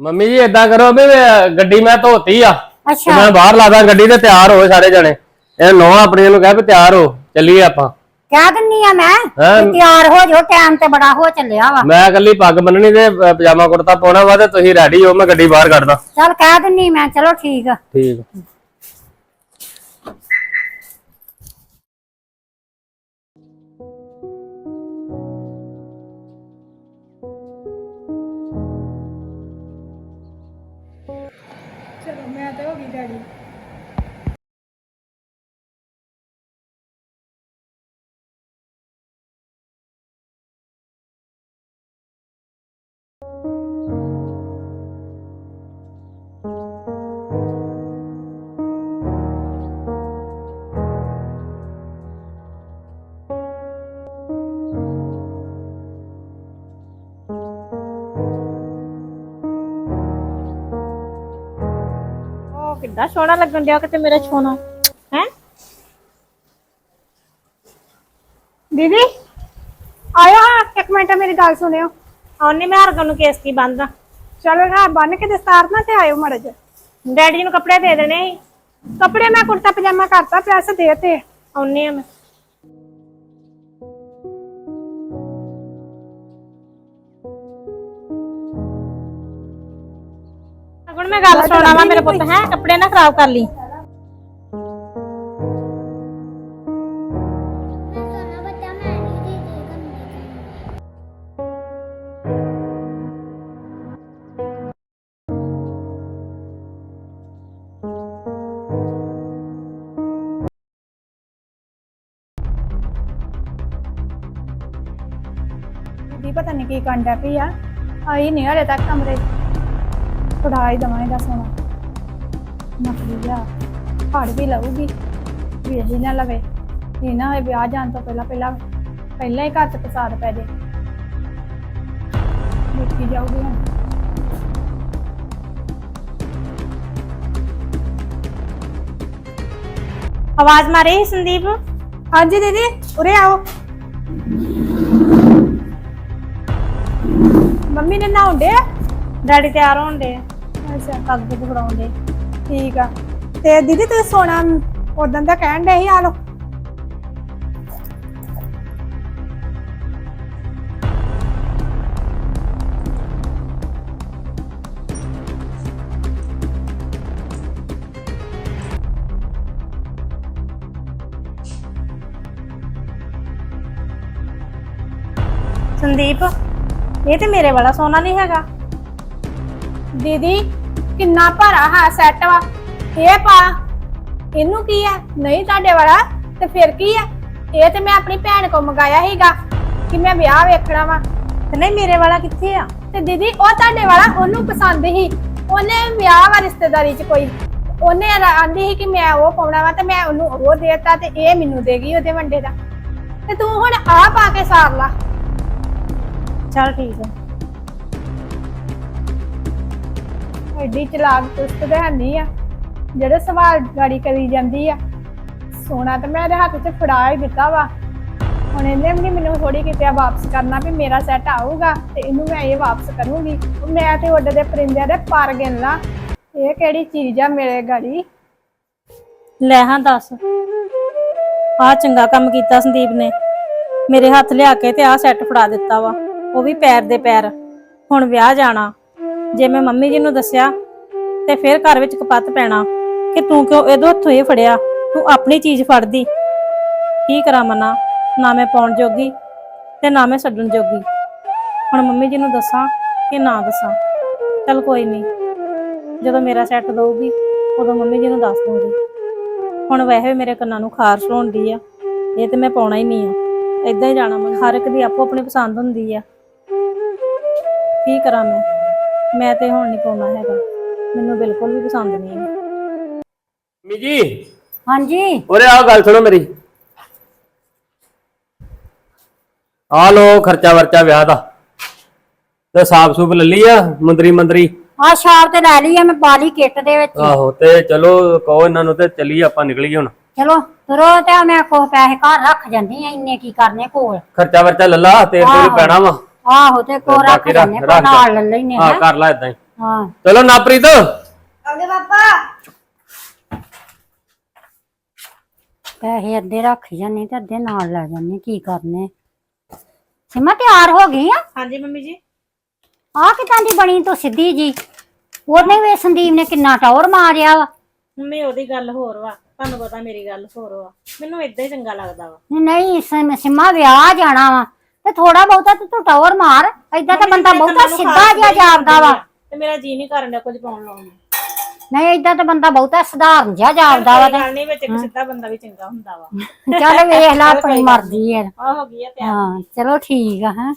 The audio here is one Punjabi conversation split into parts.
ਮੰਮੀ ਜੀ ਏਦਾਂ ਕਰੋ ਵੀ ਗੱਡੀ ਮੈਂ ਧੋਤੀ ਆ। ਤੇ ਅੱਛਾ। ਮੈਂ ਬਾਹਰ ਲਾਦਾ ਗੱਡੀ ਤੇ ਤਿਆਰ ਹੋ ਸਾਰੇ ਜਣੇ। ਇਹ ਨੌ ਆਪਣੀ ਨੂੰ ਕਹਿ ਵੀ ਤਿਆਰ ਹੋ ਚੱਲੀਏ ਆਪਾਂ। ਕਹਿ ਦਿੰਨੀ ਆ ਮੈਂ ਹੈਂ? ਵੀ ਤਿਆਰ ਹੋ ਜਾਓ ਟਾਈਮ ਤੇ ਬੜਾ ਹੋ ਚੱਲਿਆ ਵਾ। ਮੈਂ ਇਕੱਲੀ ਪੱਗ ਬੰਨਣੀ ਤੇ ਪਜਾਮਾ ਕੁੜਤਾ ਪਾਉਣਾ ਵਾ ਤੇ ਤੁਸੀਂ ਰੈਡੀ ਹੋ ਮੈਂ ਗੱਡੀ ਬਾਹਰ ਕੱਢਦਾ। ਚੱਲ ਕਹਿ ਦਿੰਨੀ ਮੈਂ ਚਲੋ ਠੀਕ ਆ। ਠੀਕ। ਮੈਂ ਕਿੱਡਾ ਸੋਹਣਾ ਲੱਗਣ ਡਿਆ ਕਿਤੇ ਮੇਰਾ ਛੋਨਾ ਹੈ? ਦੀਦੀ ਆਇਓ ਹਾਂ ਇੱਕ ਮਿੰਟ ਮੇਰੀ ਗੱਲ ਸੁਣਿਓ। ਆਉਣੀ ਮੈਂ ਹਰਗਨ ਨੂੰ ਕੇਸ ਕੀ ਬੰਦਾ ਚਲੋ ਨਾ ਬੰਨ ਕੇ ਦਸਤਾਰ ਨਾ ਤੇ ਆਇਓ ਮੜ ਜਾ ਡੈਡੀ ਜੀ ਨੂੰ ਕੱਪੜੇ ਦੇ ਦੇਣੇ ਸੀ। ਕੱਪੜੇ ਮੈਂ ਕੁੜਤਾ ਪਜਾਮਾ ਕਰਤਾ ਪ੍ਰੈਸ ਦੇ ਤੇ। ਆਉਣੀ ਆ ਮੈਂ। ਗੱਲ ਸੁਣਾ ਵਾ ਮੇਰੇ ਪੁੱਤ ਹੈ? ਕੱਪੜੇ ਨਾ ਖਰਾਬ ਕਰ ਲਈ। ਦੀਦੀ ਪਤਾ ਨਹੀਂ ਕੀ ਕੰਡਾ ਪਈ ਆ। ਆਈ ਨਹੀਂ ਹਲੇ ਤੱਕ ਕਮਰੇ ਫੜਾਈ ਦਵਾਂ ਇਹਦਾ ਸੋਨਾ ਨਕਲੀ ਆ ਫੜ ਵੀ ਲਊਗੀ ਵੀ ਇਹ ਨਾ ਲਵੇ। ਇਹ ਨਾ ਹੋਏ ਵਿਆਹ ਜਾਣ ਤੋਂ ਪਹਿਲਾਂ ਪਹਿਲਾਂ ਪਹਿਲਾਂ ਹੀ ਘਰ ਚ ਪਸਾਰ ਪੈ ਜੇ। ਦੇਖੀ ਜਾਊਗੀ ਹੁਣ। ਆਵਾਜ਼ ਮਾਰੀ ਸੰਦੀਪ? ਹਾਂਜੀ ਦੀਦੀ ਉਰੇ ਆਓ। ਮੰਮੀ ਨੇ ਨਹਾਉਂਦੇ ਆ? ਡੈਡੀ ਤਿਆਰ ਹੋਣ ਦੇ ਅੱਛਾ। ਪੱਗ ਪੁੱਗ ਫੜਾਉਂਦੇ ਠੀਕ ਆ। ਤੇ ਦੀਦੀ ਤੁਸੀਂ ਸੋਨਾ ਉਦੋਂ ਦਾ ਕਹਿਣ ਦੇ ਸੀ ਆ ਲੋ ਸੰਦੀਪ ਇਹ ਤੇ ਮੇਰੇ ਵਾਲਾ ਸੋਨਾ ਨਹੀਂ ਹੈਗਾ। ਦੀਦੀ ਕਿੰਨਾ ਭਾਰਾ ਹੈ ਸੈੱਟ ਵਾ। ਇਹ ਪਾ। ਇਹਨੂੰ ਕੀ ਆ? ਨਹੀਂ ਤੁਹਾਡੇ ਵਾਲਾ ਤੇ ਫਿਰ ਕੀ ਆ? ਇਹ ਤੇ ਮੈਂ ਆਪਣੀ ਭੈਣ ਕੋ ਮੰਗਾਇਆ ਸੀਗਾ ਕਿ ਮੈਂ ਵਿਆਹ ਵੇਖਣਾ ਵਾ। ਤੇ ਨਹੀਂ ਮੇਰੇ ਵਾਲਾ ਕਿੱਥੇ ਆ? ਤੇ ਦੀਦੀ ਉਹ ਤੁਹਾਡੇ ਵਾਲਾ ਉਹਨੂੰ ਪਸੰਦ ਸੀ। ਉਹਨੇ ਵਿਆਹ ਵਾ ਰਿਸ਼ਤੇਦਾਰੀ ਚ ਕੋਈ। ਉਹਨੇ ਆਂਦੀ ਸੀ ਕਿ ਮੈਂ ਉਹ ਪਾਉਣਾ ਵਾ ਤੇ ਮੈਂ ਉਹਨੂੰ ਉਹ ਦੇਤਾ ਤੇ ਇਹ ਮੈਨੂੰ ਦੇਗੀ ਉਹਦੇ ਵੰਡੇ ਦਾ। ਤੇ ਤੂੰ ਹੁਣ ਆ ਪਾ ਕੇ ਸਾਰ ਲਾ। ਚਲ ਠੀਕ ਹੈ ਐਡੀ ਚਲਾਕ, ਚੁਸਤ ਤੇ ਹੈਨੀ ਆ। ਜਿਹੜੇ ਸਵਾਲ ਗਾੜੀ ਕਰੀ ਜਾਂਦੀ ਆ, ਸੋਨਾ ਤੇ ਮੈਂ ਇਹਦੇ ਹੱਥ 'ਚ ਫੜਾ ਹੀ ਦਿੱਤਾ ਵਾ। ਹੁਣ ਇਹਨੇ ਵੀ ਮੈਨੂੰ ਥੋੜੀ ਕਿਤੇ ਵਾਪਸ ਕਰਨਾ ਵੀ ਮੇਰਾ ਸੈੱਟ ਆਊਗਾ ਤੇ ਇਹਨੂੰ ਮੈਂ ਇਹ ਵਾਪਸ ਕਰੂੰਗੀ। ਮੈਂ ਤੇ ਉੱਡ ਦੇ ਪਰਿੰਦਿਆਂ ਦੇ ਪਰ ਗਿਣ ਲਾ ਇਹ ਕਿਹੜੀ ਚੀਜ਼ ਆ ਮੇਰੇ ਗਾੜੀ? ਲੈ ਹਾਂ ਦੱਸ। ਆ ਚੰਗਾ ਕੰਮ ਕੀਤਾ ਸੰਦੀਪ ਨੇ। ਮੇਰੇ ਹੱਥ ਲਿਆ ਕੇ ਤੇ ਆ ਸੈੱਟ ਫੜਾ ਦਿੱਤਾ ਵਾ। ਉਹ ਵੀ ਪੈਰ ਦੇ ਪੈਰ। ਹੁਣ ਵਿਆਹ ਜਾਣਾ। ਜੇ ਮੈਂ ਮੰਮੀ ਜੀ ਨੂੰ ਦੱਸਿਆ ਤੇ ਫਿਰ ਘਰ ਵਿੱਚ ਕਪੱਤ ਪੈਣਾ ਕਿ ਤੂੰ ਕਿਉਂ ਇਹਦੇ ਹੱਥੋਂ ਇਹ ਫੜਿਆ? ਤੂੰ ਆਪਣੀ ਚੀਜ਼ ਫੜਦੀ। ਕੀ ਕਰਾਂ ਮਨਾ? ਨਾ ਮੈਂ ਪਾਉਣ ਜੋਗੀ ਤੇ ਨਾ ਮੈਂ ਛੱਡਣ ਜੋਗੀ। ਹੁਣ ਮੰਮੀ ਜੀ ਨੂੰ ਦੱਸਾਂ ਕਿ ਨਾ ਦੱਸਾਂ? ਚੱਲ ਕੋਈ ਨਹੀਂ। ਜਦੋਂ ਮੇਰਾ ਸੈੱਟ ਦਊਗੀ, ਉਦੋਂ ਮੰਮੀ ਜੀ ਨੂੰ ਦੱਸ ਦੂੰਗੀ ਹੁਣ ਵੈਸੇ ਮੇਰੇ ਕੰਨਾਂ ਨੂੰ ਖਾਰਸ਼ ਹੋਣਦੀ ਆ। ਇਹ ਤੇ ਮੈਂ ਪਾਉਣਾ ਹੀ ਨਹੀਂ ਆ। ਇਦਾਂ ਹੀ ਜਾਣਾ ਮੈਂ ਹਰ ਇੱਕ ਦੀ ਆਪੋ ਆਪਣੀ ਪਸੰਦ ਹੁੰਦੀ ਆ। ਕੀ ਕਰਾਂ ਮੈਂ? ਮੈਂ ਤੇ ਹੁਣ ਨਹੀਂ ਪਾਉਣਾ ਹੈਗਾ। ਮੈਨੂੰ ਬਿਲਕੁਲ ਵੀ ਪਸੰਦ ਨਹੀਂ ਹੈ ਮੰਮੀ ਜੀ ਹਾਂਜੀ। ਉਰੇ ਆਓ ਗੱਲ ਸੁਣੋ ਮੇਰੀ। ਆ ਲੋ ਖਰਚਾ ਵਰਚਾ ਵਿਆਹ ਦਾ। ਤੇ ਸਾਫ਼ ਸੂਫ ਲੱਲੀ ਆ ਮੰਦਰੀ ਮੰਦਰੀ। ਆ ਸ਼ਾਪ ਤੇ ਲੈ ਲਈ ਆ ਮੈਂ ਪਾ ਲਈ ਕਿੱਟ ਦੇ ਵਿੱਚ। ਆਹੋ ਤੇ ਚਲੋ ਕਹੋ ਇਹਨਾਂ ਨੂੰ ਤੇ ਚੱਲੀਏ ਆਪਾਂ ਨਿਕਲੀਏ ਹੁਣ। ਚਲੋ ਤੁਰੋ ਤੇ ਮੈਂ ਕੋ ਪੈਸੇ ਘਰ ਰੱਖ ਜਾਂਦੀ ਆ ਇੰਨੇ ਕੀ ਕਰਨੇ ਕੋਲ। ਖਰਚਾ ਵਰਚਾ ਲੱਲਾ ਤੇਲ ਆਹੋ। ਪੈਣਾ ਵਾ। ਆਹੋ ਤੇ ਕੋ ਰੱਖ ਬਾਕੀ ਰੱਖ- ਜਾਂਦੇ ਕੋ ਰੱਖ। ਨਾਲ ਲੈ ਲੈਨੇ ਹਾਂ ਹੈ? ਕਰ ਲੈ ਇਦਾਂ ਹੀ। ਹਾਂ। ਚਲੋ ਨਾਪ੍ਰੀਤ ਆਗੇ ਪਾਪਾ। ਪੈਸੇ ਅੱਧੇ ਰੱਖ ਜਾਨੇ ਤੇ ਅੱਧੇ ਨਾਲ ਲੈ ਜਾਨੇ ਕੀ ਕਰਨੇ ਸਿਮਾ ਤਿਆਰ ਹੋ ਗਈ ਆ? ਹਾਂਜੀ ਮੰਮੀ ਜੀ। ਆ ਕਿਦਾਂ ਦੀ ਬਣੀ ਤੂੰ ਸਿੱਧੀ ਜੀ? ਉਹਨੇ ਵੀ ਸੰਦੀਪ ਨੇ ਕਿੰਨਾ ਟੌਰ ਮਾਰਿਆ ਵਾ। ਮੰਮੀ ਉਹਦੀ ਗੱਲ ਹੋਰ ਵਾ। ਤੁਹਾਨੂੰ ਪਤਾ ਮੇਰੀ ਗੱਲ ਹੋਰ ਵਾ। ਮੈਨੂੰ ਇਦਾਂ ਹੀ ਚੰਗਾ ਲੱਗਦਾ ਵਾ। ਨਹੀਂ ਸਿਮ- ਸਿਮਾ ਵਿਆਹ ਜਾਣਾ ਵਾ। ਤੇ ਥੋੜਾ ਬਹੁਤਾ ਤੇ ਤੂੰ ਟੌਰ ਮਾਰ। ਏਦਾਂ ਤਾਂ ਬੰਦਾ ਬਹੁਤਾ ਸਿੱਧਾ ਜਿਹਾ ਜਾਪਦਾ ਵਾ। ਤੇ ਮੇਰਾ ਜੀ ਨਹੀਂ ਕਰਨ ਡਿਆ ਕੁਝ ਪਾਉਣ ਲਾਉਣ ਨੂੰ। ਨਹੀਂ ਏਦਾਂ ਤਾਂ ਬੰਦਾ ਬਹੁਤਾ ਸਧਾਰਨ ਜਿਹਾ ਜਾਪਦਾ ਵਾ ਕੋਈ ਗੱਲ ਨਹੀਂ ਵਿੱਚ ਇੱਕ ਸਿੱਧਾ ਬੰਦਾ ਵੀ ਚੰਗਾ ਹੁੰਦਾ ਵਾ। ਤੇ ਚੱਲ ਵੇਖ ਲੈ ਆਪਣੀ ਮਰਜ਼ੀ ਹੈ। ਆ ਹੋ ਗਈ ਆ ਤਿਆਰ। ਹਾਂ ਚਲੋ ਠੀਕ ਆ ਹਾਂ।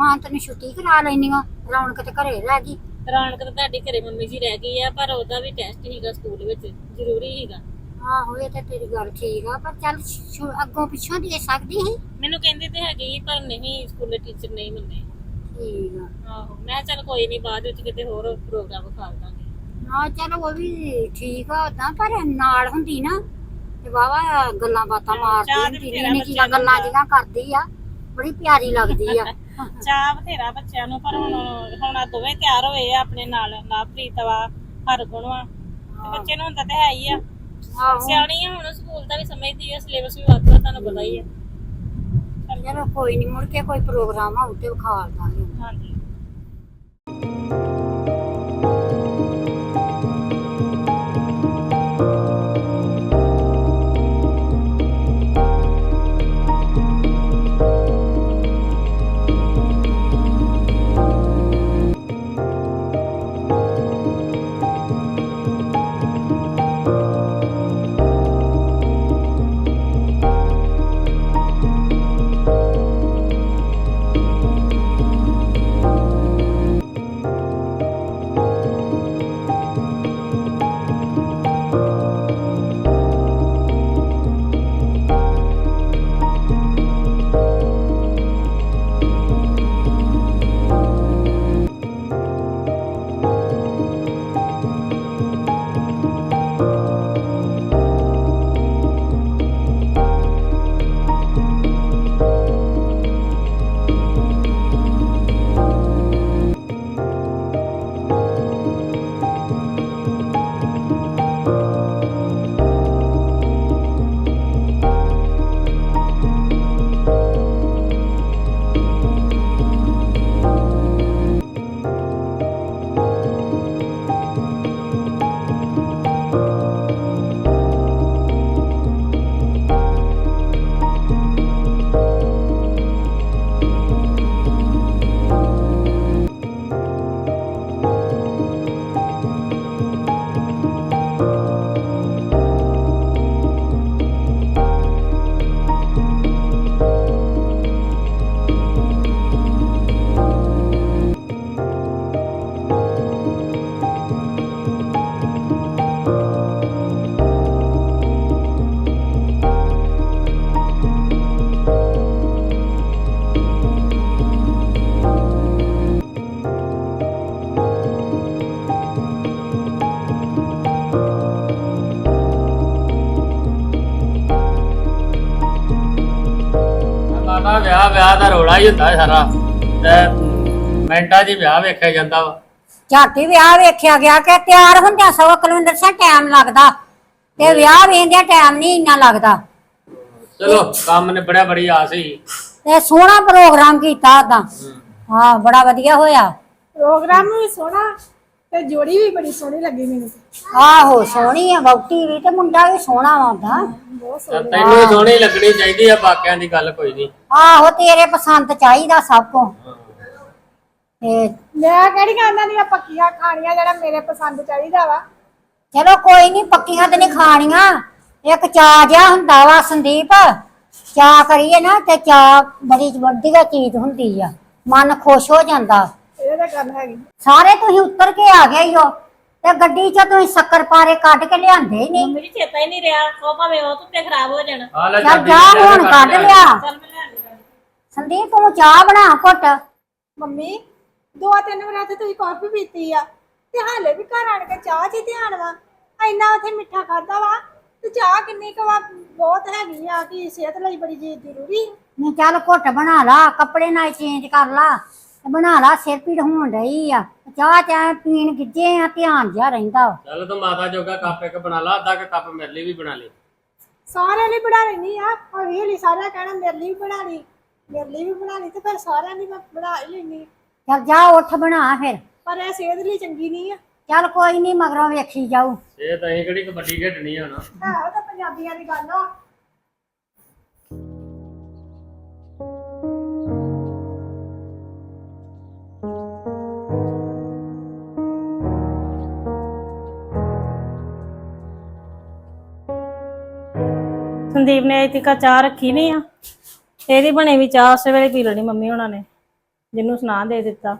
ਮਾਂ ਤੈਨੂੰ ਛੁੱਟੀ ਕਰਾ ਲੈਣੀ ਆ। ਰੌਣਕ ਤੇ ਘਰੇ ਰਹਿ ਗਈ। ਰੌਣਕ ਤਾਂ ਤੁਹਾਡੀ ਘਰੇ ਮੰਮੀ ਜੀ ਰਹਿ ਗਈ ਆ ਪਰ ਉਹਦਾ ਵੀ ਟੈਸਟ ਹੀਗਾ ਸਕੂਲ ਵਿੱਚ ਜ਼ਰੂਰੀ ਹੀਗਾ ਆਹੋ ਇਹ ਤਾਂ ਤੇਰੀ ਗੱਲ ਠੀਕ ਆ ਪਰ ਚੱਲ ਅੱਗੋਂ ਪਿੱਛੋਂ ਦੇ ਸਕਦੀ ਸੀ। ਮੈਨੂੰ ਕਹਿੰਦੇ ਤੇ ਹੈਗੇ ਪਰ ਨਹੀਂ ਸਕੂਲੇ ਟੀਚਰ ਨਹੀਂ ਮੰਨੇ ਠੀਕ ਆ। ਆਹੋ ਮੈਂ ਕਿਹਾ ਚੱਲ ਕੋਈ ਨਹੀਂ ਬਾਅਦ ਵਿੱਚ ਕਿਤੇ ਹੋਰ ਪ੍ਰੋਗਰਾਮ ਵਿਖਾ ਦਾਂਗੇ। ਹਾਂ ਚਲੋ ਉਹ ਵੀ ਠੀਕ ਆ ਉਦਾਂ ਪਰ ਨਾਲ ਹੁੰਦੀ ਨਾ ਤੇ ਵਾਵਾ ਗੱਲਾਂ ਬਾਤਾਂ ਮਾਰਦੀ ਹੁੰਦੀ ਨੂੰ ਗੱਲਾਂ ਜਿਹੜੀਆਂ ਕਰਦੀ ਆ। ਬੜੀ ਪਿਆਰੀ ਲੱਗਦੀ ਆ। ਚਾਹ ਬਥੇਰਾ ਬੱਚਿਆਂ ਨੂੰ ਪਰ ਹੁਣ ਹੁਣ ਆਹ ਦੋਵੇਂ ਤਿਆਰ ਹੋਏ ਆ ਆਪਣੇ ਨਾਲ ਲਵਪ੍ਰੀਤ ਵਾ ਹਰਗੁਣ ਵਾ। ਤੇ ਬੱਚੇ ਨੂੰ ਹੁੰਦਾ ਤੇ ਹੈ ਹੀ ਆ। ਆਹੋ। ਸਿਆਣੀ ਆ ਹੁਣ ਸਕੂਲ ਦਾ ਵੀ ਸਮਝਦੀ ਆ ਸਿਲੇਬਸ ਵੀ ਵੱਧ ਵਾ ਤੁਹਾਨੂੰ ਪਤਾ ਹੀ ਆ। ਚਲੋ ਕੋਈ ਨਹੀਂ ਮੁੜ ਕੇ ਕੋਈ ਪ੍ਰੋਗਰਾਮ ਆਉ ਤੇ ਵਿਖਾ ਦਾਂਗੇ। ਹਾਂਜੀ। ਮਾਤਾ ਵਿਆਹ ਵਿਆਹ ਦਾ ਰੋਲਾ ਹੀ ਹੁੰਦਾ ਹੈ ਸਾਰਾ। ਤੇ ਮਿੰਟਾਂ 'ਚ ਹੀ ਵਿਆਹ ਵੇਖਿਆ ਜਾਂਦਾ ਵਾ। ਝਾਟੀ ਵਿਆਹ ਵੇਖਿਆ ਗਿਆ ਕਿ ਤਿਆਰ ਹੁੰਦਿਆਂ ਸਵਾ ਕਿਲੋਮੀਟਰ ਸਾ ਟਾਈਮ ਲੱਗਦਾ। ਤੇ ਵਿਆਹ ਵੇਖਦਿਆਂ ਟਾਈਮ ਨਹੀਂ ਇੰਨਾ ਲੱਗਦਾ। ਚਲੋ ਕੰਮ ਨੇ ਬੜਾ ਬੜੀ ਆਸ ਸੀ। ਤੇ ਸੋਹਣਾ ਪ੍ਰੋਗਰਾਮ ਕੀਤਾ ਉਦਾਂ ਹਾਂ। ਬੜਾ ਵਧੀਆ ਹੋਇਆ। ਪ੍ਰੋਗਰਾਮ ਵੀ ਸੋਹਣਾ ਤੇ ਜੋੜੀ ਵੀ ਬੜੀ ਸੋਹਣੀ ਲੱਗੀ ਮੈਨੂੰ। ਤੇ। ਆਹੋ ਸੋਹਣੀ ਆ ਵਹੁਟੀ ਵੀ ਤੇ ਮੁੰਡਾ ਵੀ ਸੋਹਣਾ ਬਹੁਤ ਸੋਹਣੀ। ਤੈਨੂੰ ਸੋਹਣੀ ਲੱਗਣੀ ਚਾਹੀਦੀ ਆ ਬਾਕਿਆਂ ਦੀ ਗੱਲ ਕੋਈ ਨਹੀਂ। ਆਹੋ ਤੇਰੇ ਪਸੰਦ ਚਾਹੀਦਾ ਸਭ ਕੋ। ਤੇ ਮੈਂ ਕਿਹੜੀਆਂ ਉਹਨਾਂ ਦੀਆਂ ਪੱਕੀਆਂ ਖਾਣੀਆਂ ਜਿਹੜਾ ਮੇਰੇ ਪਸੰਦ ਚਾਹੀਦਾ ਵਾ? ਚਲੋ ਕੋਈ ਨਹੀਂ ਪੱਕੀਆਂ ਤੇ ਨਹੀਂ ਖਾਣੀਆਂ। ਇੱਕ ਚਾਹ ਜਿਹਾ ਹੁੰਦਾ ਵਾ ਸੰਦੀਪ। ਚਾਹ ਕਰੀਏ ਨਾ ਤੇ ਚਾਹ ਬੜੀ ਵਧੀਆ ਚੀਜ਼ ਹੁੰਦੀ ਆ। ਮਨ ਖੁਸ਼ ਹੋ ਜਾਂਦਾ। ਇਹ ਤਾਂ ਗੱਲ ਹੈਗੀ। ਸਾਰੇ ਤੁਸੀਂ ਉੱਤਰ ਕੇ ਆ ਗਏ ਹੋ। ਤੇ ਗੱਡੀ 'ਚ ਤੁਸੀਂ ਸ਼ੱਕਰ ਪਾਰੇ ਕੱਢ ਕੇ ਲਿਆਂਦੇ ਹੀ ਨਹੀਂ ਮੇਰੀ ਚੇਤਾ ਹੀ ਨਹੀਂ ਰਿਹਾ। ਉਹ ਭਾਵੇਂ ਉਹ ਤੁੱਤੇ ਖਰਾਬ ਹੋ ਜਾਣ। ਆ ਲੈ ਚੱਲ ਜਾ ਹੁਣ ਕੱਢ ਲਿਆ। ਚੱਲ ਮੈਂ ਸੰਦੀਪ ਤੂੰ ਚਾਹ ਬਣਾ ਘੁੱਟ। ਮੰਮੀ ਦੋ ਤਿੰਨ ਵਾਰ ਤੇ ਤੁਸੀਂ ਕਾਫੀ ਪੀਤੀ ਆ। ਤੇ ਹਾਲੇ ਵੀ ਘਰ ਆਣ ਕੇ ਚਾਹ 'ਚ ਹੀ ਧਿਆਨ ਵਾ। ਇੰਨਾ ਉਥੇ ਮਿੱਠਾ ਖਾਦਾ ਵਾ ਤੇ ਚਾਹ ਕਿੰਨੀ ਕੁ ਵਾ ਬਹੁਤ ਹੈਗੀ ਆ ਕਿ ਸਿਹਤ ਲਈ ਬੜੀ ਜੀ ਜ਼ਰੂਰੀ ਨਹੀਂ ਚੱਲ ਘੁੱਟ ਬਣਾ ਲਾ ਕੱਪੜੇ ਨਾਲ ਚੇਂਜ ਕਰ ਲਾ। ਤੇ ਬਣਾ ਲਾ ਸਿਰ ਪੀੜ ਹੋਣ ਡਈ ਆ। ਚਾਹ ਚਾਹ ਪੀਣ ਗਿੱਜੇ ਆ ਧਿਆਨ ਜਿਹਾ ਰਹਿੰਦਾ ਵਾ। ਚੱਲ ਤੂੰ ਮਾਤਾ ਜੋਗਾ ਕੱਪ ਇੱਕ ਬਣਾ ਲਾ ਅੱਧਾ ਕੁ ਕੱਪ ਮੇਰੇ ਲਈ ਵੀ ਬਣਾ ਲਈ ਸਾਰਿਆਂ ਲਈ ਬਣਾ ਲੈਣੀ ਆ ਹੌਲੀ ਹੌਲੀ ਸਾਰਿਆਂ ਕਹਿਣਾ ਮੇਰੇ ਲਈ ਵੀ ਬਣਾ ਲਈ। ਮੇਰੇ ਲਈ ਵੀ ਬਣਾ ਲਈ ਤੇ ਫਿਰ ਸਾਰਿਆਂ ਲਈ ਮੈਂ ਬਣਾ ਹੀ ਲੈਣੀ ਚੱਲ ਜਾ ਉੱਠ ਬਣਾ ਫਿਰ। ਪਰ ਇਹ ਸਿਹਤ ਲਈ ਚੰਗੀ ਨਹੀਂ ਆ। ਚੱਲ ਕੋਈ ਨਹੀਂ ਮਗਰੋਂ ਵੇਖੀ ਜਾਊ। ਇਹ ਤਾਂ ਅਸੀਂ ਕਿਹੜੀ ਕਬੱਡੀ ਖੇਡਣੀ ਆ ਹੁਣ। ਹੈ ਉਹ ਤਾਂ ਪੰਜਾਬੀਆਂ ਦੀ ਗੱਲ ਆ। ਸੰਦੀਪ ਨੇ ਅਜੇ ਤੱਕ ਚਾਹ ਰੱਖੀ ਨਹੀਂ ਆ। ਇਹਦੀ ਬਣੀ ਵੀ ਚਾਹ, ਉਸੇ ਵੇਲੇ ਪੀ ਲੈਣੀ ਮੰਮੀ ਹੋਣਾ ਨੇ, ਜਿਹਨੂੰ ਸੁਣਾ ਦੇ ਦਿੱਤਾ।